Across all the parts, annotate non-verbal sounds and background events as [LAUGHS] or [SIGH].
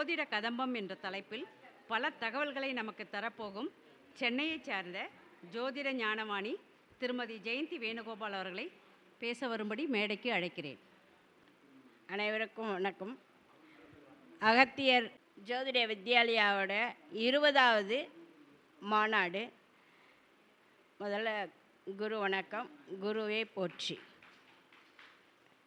ஜோதிட கதம்பம் என்ற தலைப்பில் பல தகவல்களை நமக்கு தரப்போகும். சென்னையைச் சார்ந்த ஜோதிட ஞானவாணி திருமதி ஜெயந்தி வேணுகோபால் அவர்களை பேச வரும்படி மேடைக்கு அழைக்கிறேன். அனைவருக்கும் வணக்கம். அகத்தியர் ஜோதிட வித்யாலயாவோட இருபதாவது மாநாடு. முதல்ல குரு வணக்கம். குருவே போற்றி.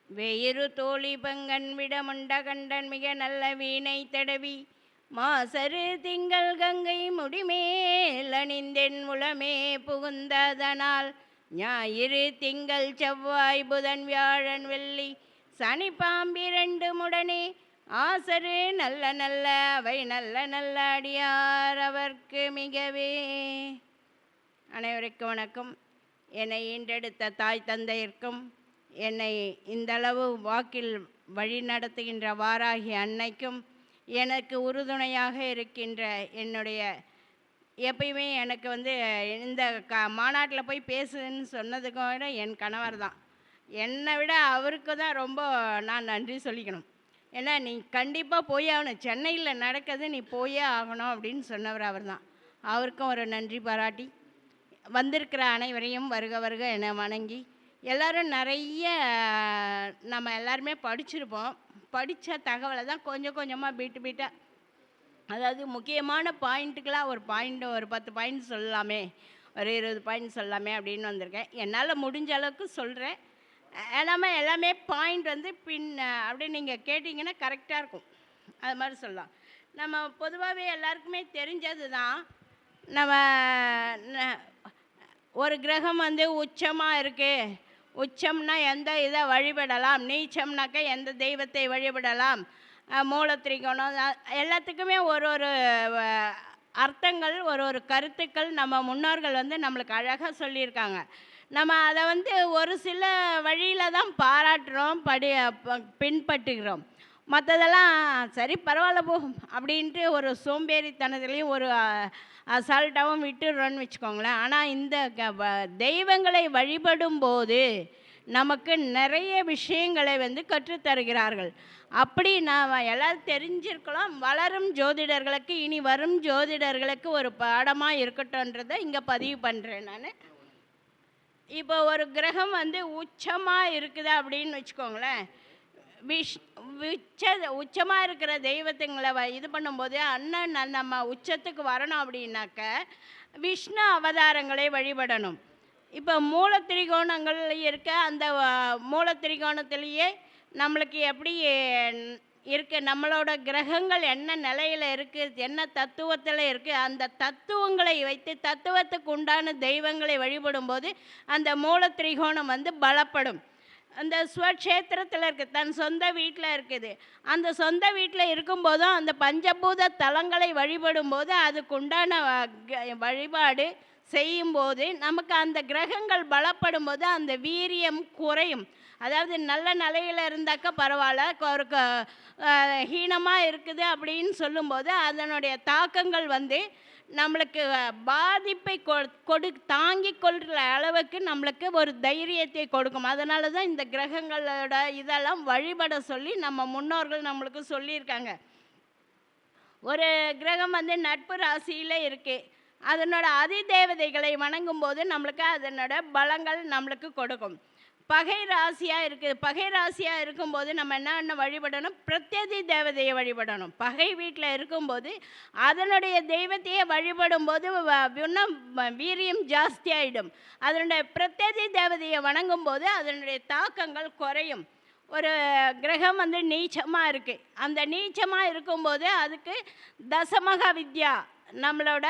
வெயிறு தோழி பங்கன் விடமுண்ட கண்டன் மிக நல்ல வீணை தடவி மாசரு திங்கள் கங்கை முடிமேல் அணிந்தென் முலமே புகுந்ததனால் ஞாயிறு திங்கள் செவ்வாய் புதன் வியாழன் வெள்ளி சனி பாம்பிரண்டு முடனே ஆசரு நல்ல நல்ல அவை நல்ல நல்ல அடியார் அவர்க்கு மிகவே. அனைவருக்கும் வணக்கம். என்னை ஈண்டெடுத்த தாய் தந்தையிற்கும் என்னை இந்தளவு வாக்கில் வழி நடத்துகின்ற வாராகி அன்னைக்கும் எனக்கு உறுதுணையாக இருக்கின்ற என்னுடைய எப்பயுமே எனக்கு வந்து இந்த க மாநாட்டில் போய் பேசுன்னு சொன்னதுக்கும் விட என் கணவர் தான். என்னை விட அவருக்கு தான் ரொம்ப நான் நன்றி சொல்லிக்கணும். ஏன்னா நீ கண்டிப்பாக போய் ஆகணும். சென்னையில் நடக்கிறது நீ போயே ஆகணும் அப்படின்னு சொன்னவர் அவர் தான். அவருக்கும் ஒரு நன்றி பாராட்டி. வந்திருக்கிற அனைவரையும் வருக வருக என வணங்கி எல்லோரும் நிறைய நம்ம எல்லாருமே படிச்சிருப்போம். படித்த தகவலை தான் கொஞ்சம் கொஞ்சமாக பீட்டு பீட்டாக அதாவது முக்கியமான பாயிண்ட்டுக்கெலாம் ஒரு பாயிண்ட் ஒரு பத்து பாயிண்ட் சொல்லலாமே ஒரு இருபது பாயிண்ட் சொல்லலாமே அப்படின்னு வந்திருக்கேன். என்னால் முடிஞ்ச அளவுக்கு சொல்கிறேன் ஏன்னா எல்லாமே பாயிண்ட் வந்து பின் அப்படியே நீங்கள் கேட்டிங்கன்னா கரெக்டாக இருக்கும். அது மாதிரி சொல்லலாம். நம்ம பொதுவாகவே எல்லாருக்குமே தெரிஞ்சது தான் நம்ம ஒரு கிரகம் வந்து உச்சமாக இருக்குது உச்சம்னா எந்த இதை வழிபடலாம் நீச்சம்னாக்கா எந்த தெய்வத்தை வழிபடலாம் மூலத்திரிகோணம் எல்லாத்துக்குமே ஒரு ஒரு அர்த்தங்கள் ஒரு ஒரு கருத்துக்கள் நம்ம முன்னோர்கள் வந்து நம்மளுக்கு அழகாக சொல்லியிருக்காங்க. நம்ம அதை வந்து ஒரு சில வழியில் தான் பாராட்டுறோம் படி பின்பற்றுகிறோம். மற்றதெல்லாம் சரி பரவாயில்ல போ அப்படின்ட்டு ஒரு சோம்பேறித்தனத்துலேயும் ஒரு அசால்ட்டாகவும் விட்டுடுறோன்னு வச்சுக்கோங்களேன். ஆனால் இந்த க- வ- தெய்வங்களை வழிபடும் போது நமக்கு நிறைய விஷயங்களை வந்து கற்றுத்தருகிறார்கள். அப்படி நாம் எல்லோரும் தெரிஞ்சிருக்கலாம். வளரும் ஜோதிடர்களுக்கு இனி வரும் ஜோதிடர்களுக்கு ஒரு பாடமாக இருக்கட்டும்ன்றதை இங்கே பதிவு பண்ணுறேன் நான். இப்போ ஒரு கிரகம் வந்து உச்சமாக இருக்குது அப்படின்னு வச்சுக்கோங்களேன். விஷ் உச்ச உச்சமாக இருக்கிற தெய்வத்துங்களை வ இது பண்ணும்போது அண்ணன் ந- நம்ம உச்சத்துக்கு வரணும் அப்படின்னாக்க விஷ்ணு அவதாரங்களை வழிபடணும். இப்போ மூலத்திரிகோணங்கள் இருக்க அந்த மூல திரிகோணத்திலேயே நம்மளுக்கு எப்படி இருக்கு நம்மளோட கிரகங்கள் என்ன நிலையில் இருக்குது என்ன தத்துவத்தில் இருக்குது அந்த தத்துவங்களை வைத்து தத்துவத்துக்கு உண்டான தெய்வங்களை வழிபடும்போது அந்த மூலத்திரிகோணம் வந்து பலப்படும். அந்த ஸ்வக்ஷேத்திரத்தில் இருக்குது தன் சொந்த வீட்டில் இருக்குது. அந்த சொந்த வீட்டில் இருக்கும்போதும் அந்த பஞ்சபூத தலங்களை வழிபடும் போது அதுக்குண்டான க- வழிபாடு செய்யும்போது நமக்கு அந்த கிரகங்கள் பலப்படும் போது அந்த வீரியம் குறையும். அதாவது நல்ல நிலையில் இருந்தாக்கா பரவாயில்ல ஒரு ஹீனமாக இருக்குது அப்படின்னு சொல்லும்போது அதனுடைய தாக்கங்கள் வந்து நம்மளுக்கு பாதிப்பை கொடு தாங்கி கொள்கிற அளவுக்கு நம்மளுக்கு ஒரு தைரியத்தை கொடுக்கும். அதனால தான் இந்த கிரகங்களோட இதெல்லாம் வழிபட சொல்லி நம்ம முன்னோர்கள் நம்மளுக்கு சொல்லியிருக்காங்க. ஒரு கிரகம் வந்து நட்பு ராசியில் இருக்குது அதனோட அதிதேவதைகளை வணங்கும் போது நம்மளுக்கு அதனோட பலங்கள் நம்மளுக்கு கொடுக்கும். பகை ராசியாக இருக்குது பகை ராசியாக இருக்கும்போது நம்ம என்ன என்ன வழிபடணும்? பிரத்யதி தேவதையை வழிபடணும். பகை வீட்டில் இருக்கும்போது அதனுடைய தெய்வத்தையே வழிபடும் போது வ- இன்னும் வீரியம் ஜாஸ்தியாயிடும். அதனுடைய பிரத்யதி தேவதையை வணங்கும் போது அதனுடைய தாக்கங்கள் குறையும். ஒரு கிரகம் வந்து நீச்சமாக இருக்குது அந்த நீச்சமாக இருக்கும்போது அதுக்கு தசமகா வித்யா நம்மளோட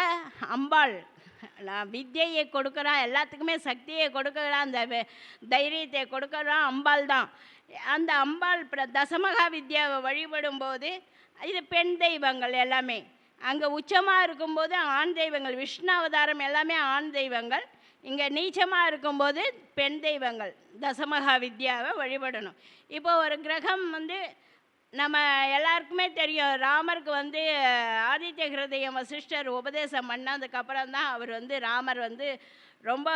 அம்பாள். [LAUGHS] நான் வித்தியை கொடுக்குறா எல்லாத்துக்குமே சக்தியை கொடுக்குறா அந்த தைரியத்தை கொடுக்குறா அம்பாள் தான். அந்த அம்பாள் பிர- தசமகா வித்யாவை வழிபடும்போது இது பெண் தெய்வங்கள் எல்லாமே. அங்கே உச்சமாக இருக்கும்போது ஆண் தெய்வங்கள் விஷ்ணு அவதாரம் எல்லாமே ஆண் தெய்வங்கள். இங்கே நீச்சமாக இருக்கும்போது பெண் தெய்வங்கள் தசமகா வித்யாவை வழிபடணும். இப்போ ஒரு கிரகம் வந்து நம்ம எல்லாருக்குமே தெரியும் ராமருக்கு வந்து ஆதித்ய ஹிருதயம் வசிஷ்டர் உபதேசம் பண்ணதுக்கப்புறம் தான் அவர் வந்து ராமர் வந்து ரொம்ப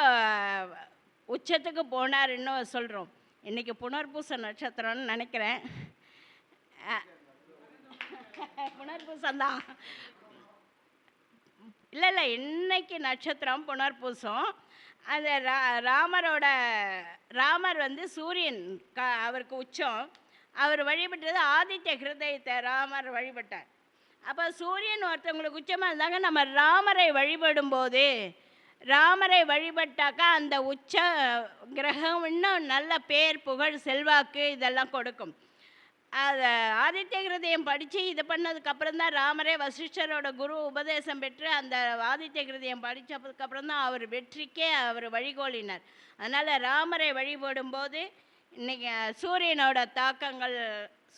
உச்சத்துக்கு போனாருன்னு சொல்கிறோம் இன்றைக்கி புனர்பூச நட்சத்திரம்னு நினைக்கிறேன். அஹ், தான். இல்லை இல்லை இன்னைக்கு நட்சத்திரம் புனர்பூசம். அந்த ரா ராமரோட ராமர் வந்து சூரியன் க அவருக்கு உச்சம். அவர் வழிபட்டது ஆதித்ய ஹிருதயத்தை ராமர் வழிபட்டார். அப்போ சூரியன் ஒருத்தவங்களுக்கு உச்சமாக இருந்தாங்க நம்ம ராமரை வழிபடும்போது ராமரை வழிபட்டாக்கா அந்த உச்ச கிரகம் இன்னும் நல்ல பேர் புகழ் செல்வாக்கு இதெல்லாம் கொடுக்கும். அதை ஆதித்ய கிருதயம் படித்து இது பண்ணதுக்கப்புறம் தான் ராமரே வசிஷ்டரோட குரு உபதேசம் பெற்று அந்த ஆதித்ய கிருதயம் படித்ததுக்கப்புறம் தான் அவர் வெற்றிக்கே அவர் வழிகோலினார். அதனால் ராமரை வழிபடும்போது இன்றைக்கி சூரியனோட தாக்கங்கள்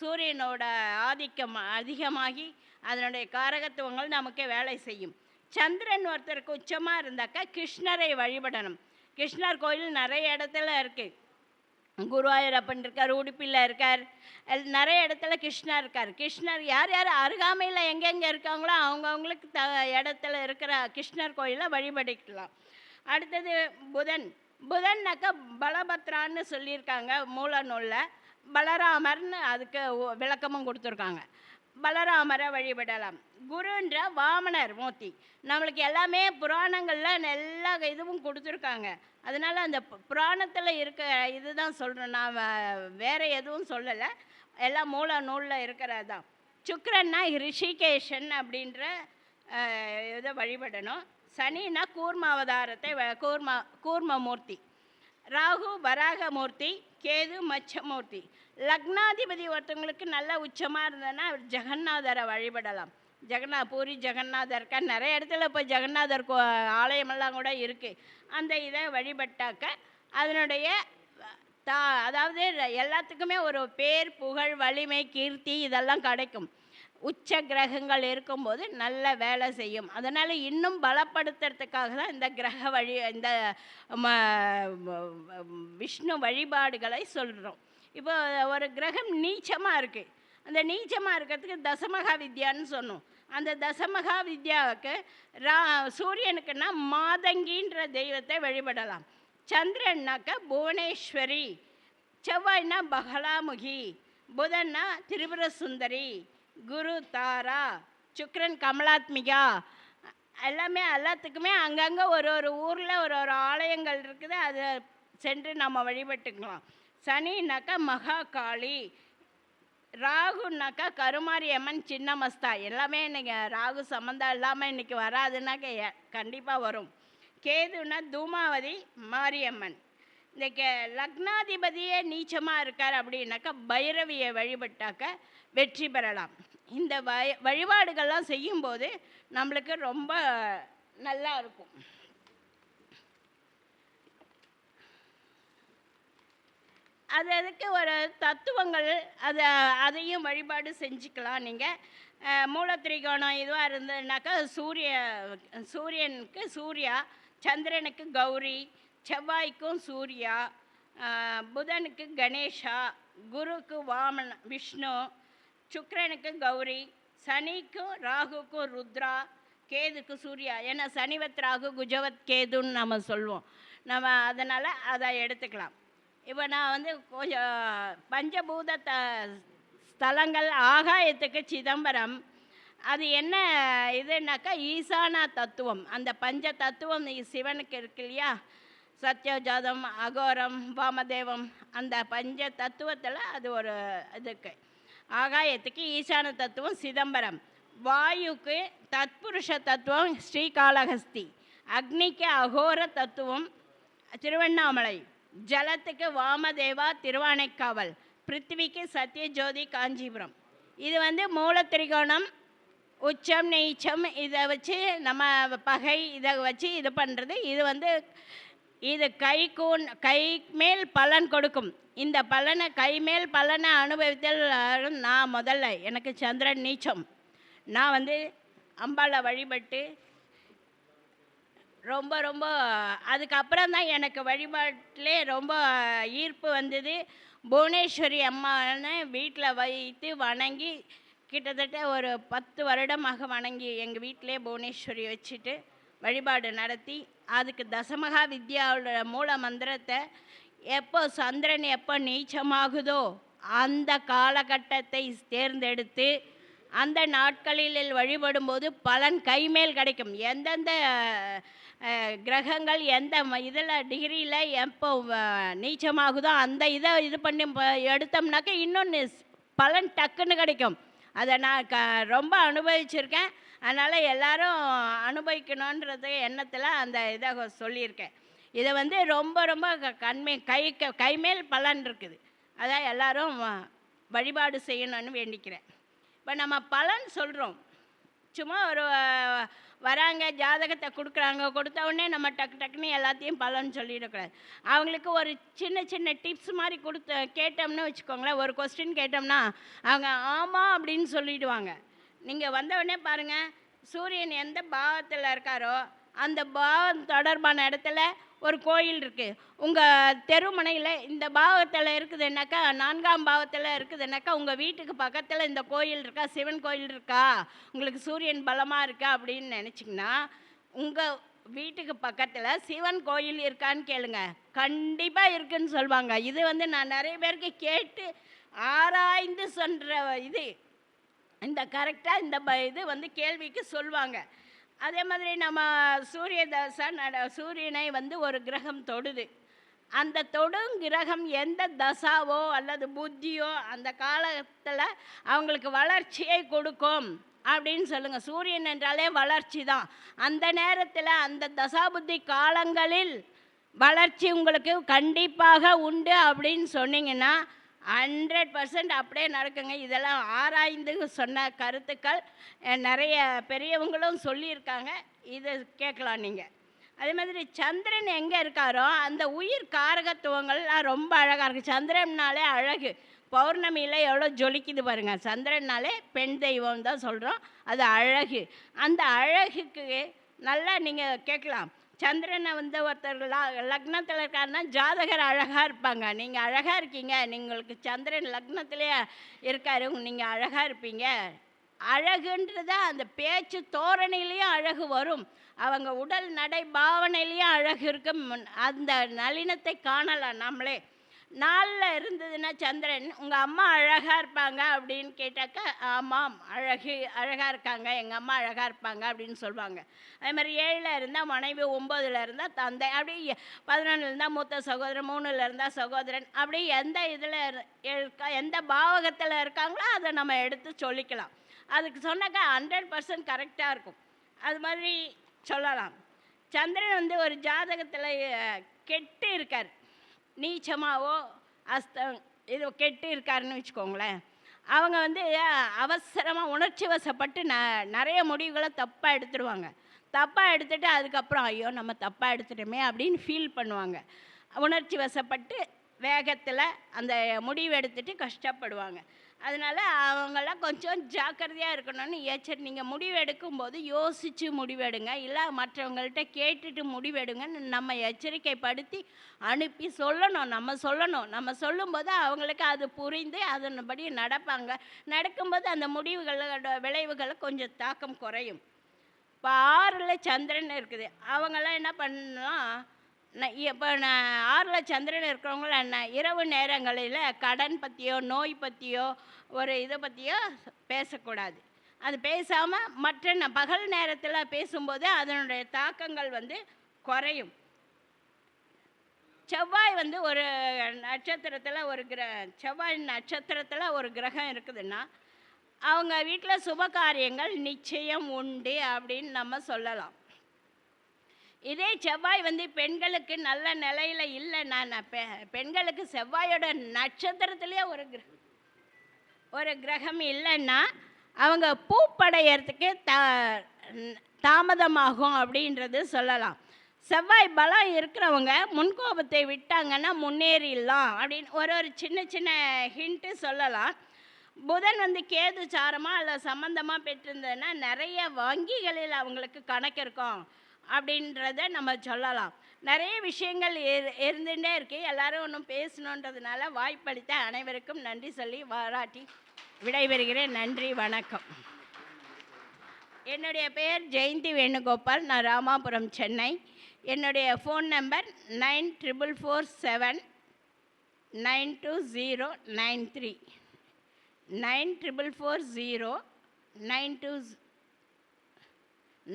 சூரியனோட ஆதிக்கம் அதிகமாகி அதனுடைய காரகத்துவங்கள் நமக்கு வேலை செய்யும். சந்திரன் ஒருத்தருக்கு உச்சமாக இருந்தாக்கா கிருஷ்ணரை வழிபடணும். கிருஷ்ணர் கோயில் நிறைய இடத்துல இருக்குது குருவாயூரப்பன் இருக்கார் உடுப்பியில் இருக்கார். நிறைய இடத்துல கிருஷ்ணர் இருக்கார். கிருஷ்ணர் யார் யார் அருகாமையில் எங்கெங்கே இருக்காங்களோ அவங்கவுங்களுக்கு த இடத்துல இருக்கிற கிருஷ்ணர் கோயிலை வழிபடிக்கலாம் அடுத்தது புதன். புதன்னாக்க பலபத்ரான்னு சொல்லியிருக்காங்க மூல நூலில். பலராமர்னு அதுக்கு விளக்கமும் கொடுத்துருக்காங்க. பலராமரை வழிபடலாம். குருன்ற வாமனர் மூர்த்தி. நம்மளுக்கு எல்லாமே புராணங்களில் எல்லா இதுவும் கொடுத்துருக்காங்க. அதனால அந்த புராணத்தில் இருக்க இதுதான் சொல்கிறோம் நான் வேறு எதுவும் சொல்லலை. எல்லாம் மூல நூலில் இருக்கிறது தான் சுக்கரன்னா ரிஷிகேஷன் அப்படின்ற இதை வழிபடணும். சனின்னா கூர்ம அவதாரத்தை வ- கூர்ம கூர்மமூர்த்தி ராகு வராகமூர்த்தி கேது மச்சமூர்த்தி லக்னாதிபதி ஒருத்தவங்களுக்கு நல்ல உச்சமாக இருந்ததுன்னா அவர் ஜெகநாதரை வழிபடலாம். ஜெகநா பூரி ஜெகநாதர் இருக்கா நிறைய இடத்துல இப்போ ஜெகநாதர் கோ ஆலயமெல்லாம் கூட இருக்குது அந்த இதை வழிபட்டாக்க அதனுடைய தா அதாவது எல்லாத்துக்குமே ஒரு பேர் புகழ் வலிமை கீர்த்தி இதெல்லாம் கிடைக்கும். உச்ச கிரகங்கள் இருக்கும்போது நல்ல வேலை செய்யும். அதனால் இன்னும் பலப்படுத்துறதுக்காக தான் இந்த கிரக வழி இந்த ம- விஷ்ணு வழிபாடுகளை சொல்கிறோம் இப்போ ஒரு கிரகம் நீச்சமாக இருக்குது அந்த நீச்சமாக இருக்கிறதுக்கு தசமகா வித்யான்னு சொன்னோம். அந்த தசமகா வித்யாவுக்கு ரா சூரியனுக்குன்னா மாதங்கின்ற தெய்வத்தை வழிபடலாம். சந்திரன்னாக்கா புவனேஸ்வரி செவ்வாய்னா பகலாமுகி புதன்னா திரிபுர சுந்தரி குரு தாரா சுக்ரன் கமலாத்மிகா எல்லாமே எல்லாத்துக்குமே அங்கங்கே ஒரு ஒரு ஊரில் ஒரு ஒரு ஆலயங்கள் இருக்குது. அதை சென்று நம்ம வழிபட்டுக்கலாம். சனினாக்கா மகா காளி ராகுனாக்கா கருமாரி அம்மன் சின்ன மஸ்தா எல்லாமே இன்றைக்கி ராகு சம்மந்தம் இல்லாமல் இன்றைக்கி வராதுனாக்க கண்டிப்பாக வரும். கேதுனா தூமாவதி மாரியம்மன். இந்த கே லக்னாதிபதியே நீச்சமாக இருக்கார் அப்படின்னாக்கா பைரவியை வழிபட்டாக்க வெற்றி பெறலாம். இந்த வய வழிபாடுகள்லாம் செய்யும்போது நம்மளுக்கு ரொம்ப நல்லா இருக்கும். அது அதுக்கு ஒரு தத்துவங்கள் அதை அதையும் வழிபாடு செஞ்சுக்கலாம் நீங்கள் மூலத்திரிகோணம் இதுவாக இருந்ததுனாக்கா சூரிய சூரியனுக்கு சூர்யா சந்திரனுக்கு கௌரி செவ்வாய்க்கும் சூர்யா புதனுக்கு கணேஷா குருக்கு வாமன் விஷ்ணு சுக்கரனுக்கும் கௌரி சனிக்கும் ராகுக்கும் ருத்ரா கேதுக்கு சூர்யா. ஏன்னா சனிவத் ராகு குஜவத் கேதுன்னு நம்ம சொல்லுவோம் நம்ம அதனால் அதை எடுத்துக்கலாம். இப்போ நான் வந்து கொஞ்சம் பஞ்சபூத த ஸ்தலங்கள் ஆகாயத்துக்கு சிதம்பரம். அது என்ன இதுனாக்கா ஈசானா தத்துவம். அந்த பஞ்ச தத்துவம் சிவனுக்கு இருக்கு இல்லையா? சத்யோஜாதம் அகோரம் வாமதேவம். அந்த பஞ்ச தத்துவத்தில் அது ஒரு இதுக்கு. ஆகாயத்துக்கு ஈசான தத்துவம் சிதம்பரம். வாயுக்கு தத்புருஷ தத்துவம் ஸ்ரீகாளஹஸ்தி. அக்னிக்கு அகோர தத்துவம் திருவண்ணாமலை. ஜலத்துக்கு வாமதேவா திருவானைக்காவல். பிருத்திவிக்கு சத்யஜோதி காஞ்சிபுரம். இது வந்து மூலத்திரிகோணம் உச்சம் நீச்சம் இதை வச்சு நம்ம பகை இதை வச்சு இது பண்ணுறது இது வந்து இது கை கூன் கை மேல் பலன் கொடுக்கும். இந்த பலனை கைமேல் பலனை அனுபவித்தல் நான் முதல்ல. எனக்கு சந்திரன் நீச்சம். நான் வந்து அம்பாளை வழிபட்டு ரொம்ப ரொம்ப அதுக்கப்புறம் தான் எனக்கு வழிபாட்டிலே ரொம்ப ஈர்ப்பு வந்தது. புவனேஸ்வரி அம்மான்னு வீட்டில் வைத்து வணங்கி கிட்டத்தட்ட ஒரு பத்து வருடமாக வணங்கி எங்கள் வீட்டிலே புவனேஸ்வரி வச்சுட்டு வழிபாடு நடத்தி அதுக்கு தசமகா வித்யாவோட மூல மந்திரத்தை எப்போ சந்திரன் எப்போ நீச்சமாகுதோ அந்த காலகட்டத்தை தேர்ந்தெடுத்து அந்த நாட்களில் வழிபடும்போது பலன் கைமேல் கிடைக்கும். எந்தெந்த கிரகங்கள் எந்த இதில் டிகிரியில் எப்போ நீச்சமாகுதோ அந்த இதை இது பண்ணி ப- எடுத்தோம்னாக்க இன்னொன்று பலன் டக்குன்னு கிடைக்கும். அதை நான் க ரொம்ப அனுபவிச்சிருக்கேன். அதனால் எல்லாரும் அனுபவிக்கணுன்றது எண்ணத்தில் அந்த இதை சொல்லியிருக்கேன். இதை வந்து ரொம்ப ரொம்ப க- கண்மை கை கைமேல் பலன் இருக்குது. அதான் எல்லாரும் வ- வழிபாடு செய்யணும்னு வேண்டிக்கிறேன். இப்போ நம்ம பலன் சொல்கிறோம் சும்மா ஒரு வராங்க ஜாதகத்தை கொடுக்குறாங்க கொடுத்த உடனே நம்ம டக்கு டக்குன்னு எல்லாத்தையும் பலன் சொல்லிடக்கூடாது. அவங்களுக்கு ஒரு சின்ன சின்ன டிப்ஸ் மாதிரி கொடுத்து கேட்டோம்னு வச்சுக்கோங்களேன். ஒரு கொஸ்டின் கேட்டோம்னா அவங்க ஆமாம் அப்படின்னு சொல்லிடுவாங்க. நீங்கள் வந்த உடனே பாருங்கள் சூரியன் எந்த பாவத்தில் இருக்காரோ அந்த பாவம் தொடர்பான இடத்துல ஒரு கோயில் இருக்குது உங்கள் தெருமனையில் இந்த பாவத்தில் இருக்குதுன்னாக்கா நான்காம் பாவத்தில் இருக்குதுன்னாக்கா உங்கள் வீட்டுக்கு பக்கத்தில் இந்த கோயில் இருக்கா சிவன் கோயில் இருக்கா உங்களுக்கு சூரியன் பலமாக இருக்கா அப்படின்னு நினச்சிங்கன்னா உங்கள் வீட்டுக்கு பக்கத்தில் சிவன் கோயில் இருக்கான்னு கேளுங்க. கண்டிப்பாக இருக்குன்னு சொல்லுவாங்க இது வந்து நான் நிறைய பேருக்கு கேட்டு ஆராய்ந்து சொல்கிற இது. இந்த கரெக்டாக இந்த ப இது வந்து கேள்விக்கு சொல்லுவாங்க அதே மாதிரி நம்ம சூரிய தசை நட சூரியனை வந்து ஒரு கிரகம் தொடுது. அந்த தொடும் கிரகம் எந்த தசாவோ அல்லது புத்தியோ அந்த காலத்தில் அவங்களுக்கு வளர்ச்சியை கொடுக்கும் அப்படின்னு சொல்லுங்கள் சூரியன் என்றாலே வளர்ச்சி தான். அந்த நேரத்தில் அந்த தசாபுத்தி காலங்களில் வளர்ச்சி உங்களுக்கு கண்டிப்பாக உண்டு அப்படின்னு சொன்னீங்கன்னா ஹண்ட்ரட் பர்சன்ட் அப்படியே நடக்குங்க. இதெல்லாம் ஆராய்ந்து சொன்ன கருத்துக்கள் நிறைய பெரியவங்களும் சொல்லியிருக்காங்க. இதை கேட்கலாம் நீங்கள் அதே மாதிரி சந்திரன் எங்கே இருக்காரோ அந்த உயிர் காரகத்துவங்கள்லாம் ரொம்ப அழகாக இருக்குது சந்திரன்னாலே அழகு. பௌர்ணமியில் எவ்வளோ ஜொலிக்குது பாருங்கள் சந்திரன்னாலே பெண் தெய்வம் தான் சொல்கிறோம் அது அழகு. அந்த அழகுக்கு நல்லா நீங்கள் கேட்கலாம். சந்திரனை வந்து ஒருத்தர் ல- லக்னத்தில் இருக்காருன்னா ஜாதகர் அழகாக இருப்பாங்க. நீங்கள் அழகாக இருக்கீங்க. நீங்களுக்கு சந்திரன் லக்னத்திலே இருக்காரு. நீங்கள் அழகாக இருப்பீங்க. அழகுன்றது அந்த பேச்சு தோரணையிலையும் அழகு வரும். அவங்க உடல் நடை பாவனையிலையும் அழகு இருக்கும். அந்த நளினத்தை காணலாம் நம்மளே. நாளில் இருந்ததுன்னா சந்திரன் உங்கள் அம்மா அழகாக இருப்பாங்க அப்படின்னு கேட்டாக்கா ஆமாம் அழகு அழகாக இருக்காங்க எங்கள் அம்மா அழகாக இருப்பாங்க அப்படின்னு சொல்லுவாங்க. அதே மாதிரி ஏழில் இருந்தால் மனைவி ஒம்போதில் இருந்தால் தந்தை அப்படி பதினொன்றில் இருந்தால் மூத்த சகோதரன் மூணில் இருந்தால் சகோதரன் அப்படி எந்த இதில் இருக்கா எந்த பாவகத்தில் இருக்காங்களோ அதை நம்ம எடுத்து சொல்லிக்கலாம். அதுக்கு சொன்னாக்கா ஹண்ட்ரட் பர்சன்ட் கரெக்டாக இருக்கும். அது மாதிரி சொல்லலாம். சந்திரன் வந்து ஒரு ஜாதகத்தில் கெட்டு இருக்கார். நீச்சமாவோ அஸ்தம் இது கெட்டு இருக்காருன்னு வச்சுக்கோங்களேன். அவங்க வந்து அவசரமாக உணர்ச்சி வசப்பட்டு ந நிறைய முடிவுகளை தப்பாக எடுத்துடுவாங்க தப்பாக எடுத்துட்டு அதுக்கப்புறம் ஐயோ நம்ம தப்பாக எடுத்துட்டோமே அப்படின்னு ஃபீல் பண்ணுவாங்க. உணர்ச்சி வசப்பட்டு வேகத்தில் அந்த முடிவு எடுத்துட்டு கஷ்டப்படுவாங்க. அதனால் அவங்களாம் கொஞ்சம் ஜாக்கிரதையாக இருக்கணும்னு ஏச்சர் நீங்கள் முடிவெடுக்கும் போது யோசித்து முடிவெடுங்க. இல்லை மற்றவங்கள்ட்ட கேட்டுட்டு முடிவெடுங்கன்னு நம்ம எச்சரிக்கைப்படுத்தி அனுப்பி சொல்லணும். நம்ம சொல்லணும். நம்ம சொல்லும்போது அவங்களுக்கு அது புரிந்து அதன்படி நடப்பாங்க. நடக்கும்போது அந்த முடிவுகளோட விளைவுகளை கொஞ்சம் தாக்கம் குறையும். இப்போ ஆறில் சந்திரன் இருக்குது. அவங்களாம் என்ன பண்ணலாம்? இப்போ நான் ஆறில் சந்திரன் இருக்கிறவங்கள என்ன இரவு நேரங்களில் கடன் பற்றியோ நோய் பற்றியோ ஒரு இதை பற்றியோ பேசக்கூடாது. அது பேசாமல் மற்ற பகல் நேரத்தில் பேசும்போது அதனுடைய தாக்கங்கள் வந்து குறையும். செவ்வாய் வந்து ஒரு நட்சத்திரத்தில் ஒரு கிர செவ்வாய் நட்சத்திரத்தில் ஒரு கிரகம் இருக்குதுன்னா அவங்க வீட்டில் சுப காரியங்கள் நிச்சயம் உண்டு அப்படின்னு நம்ம சொல்லலாம். இதே செவ்வாய் வந்து பெண்களுக்கு நல்ல நிலையில் இல்லைன்னா நான் பெ பெண்களுக்கு செவ்வாயோட நட்சத்திரத்துலேயே ஒரு கிர ஒரு கிரகம் இல்லைன்னா அவங்க பூப்படையறதுக்கு த தாமதமாகும் அப்படின்றது சொல்லலாம். செவ்வாய் பலம் இருக்கிறவங்க முன்கோபத்தை விட்டாங்கன்னா முன்னேறிடலாம் அப்படின்னு ஒரு ஒரு சின்ன சின்ன ஹிண்ட்டு சொல்லலாம். புதன் வந்து கேது சாரமாக அல்ல சம்மந்தமாக பெற்றிருந்ததுன்னா நிறைய வங்கிகளில் அவங்களுக்கு கணக்கு இருக்கும். அப்படின்றத நம்ம சொல்லலாம். நிறைய விஷயங்கள் இரு- இருந்துகிட்டே இருக்கு. எல்லாரும் ஒன்றும் பேசணுன்றதுனால வாய்ப்பளித்த அனைவருக்கும் நன்றி சொல்லி பாராட்டி விடைபெறுகிறேன். நன்றி வணக்கம். என்னுடைய பெயர் ஜெயந்தி வேணுகோபால். நான் ராமாபுரம் சென்னை. என்னுடைய phone number nine triple four seven nine two zero nine three. Nine triple four zero nine two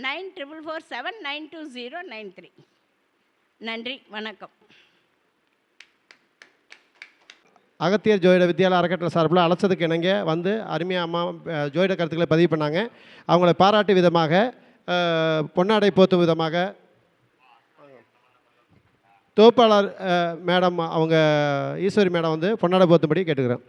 nine triple four seven nine two zero nine three. நன்றி வணக்கம். அகத்தியர் ஜோதிட வித்யாலய அறக்கட்டளை சார்பில் அழைச்சதுக்கு இணங்க வந்து அருமையாக அம்மா ஜோயிட ஜோதிட கருத்துக்களை பதிவு பண்ணாங்க. அவங்கள பாராட்டு விதமாக பொன்னாடை போத்தும் விதமாக தோப்பாளர் மேடம் அவங்க ஈஸ்வரி மேடம் வந்து பொன்னாடை போத்தும்படி கேட்டுக்கிறேன்.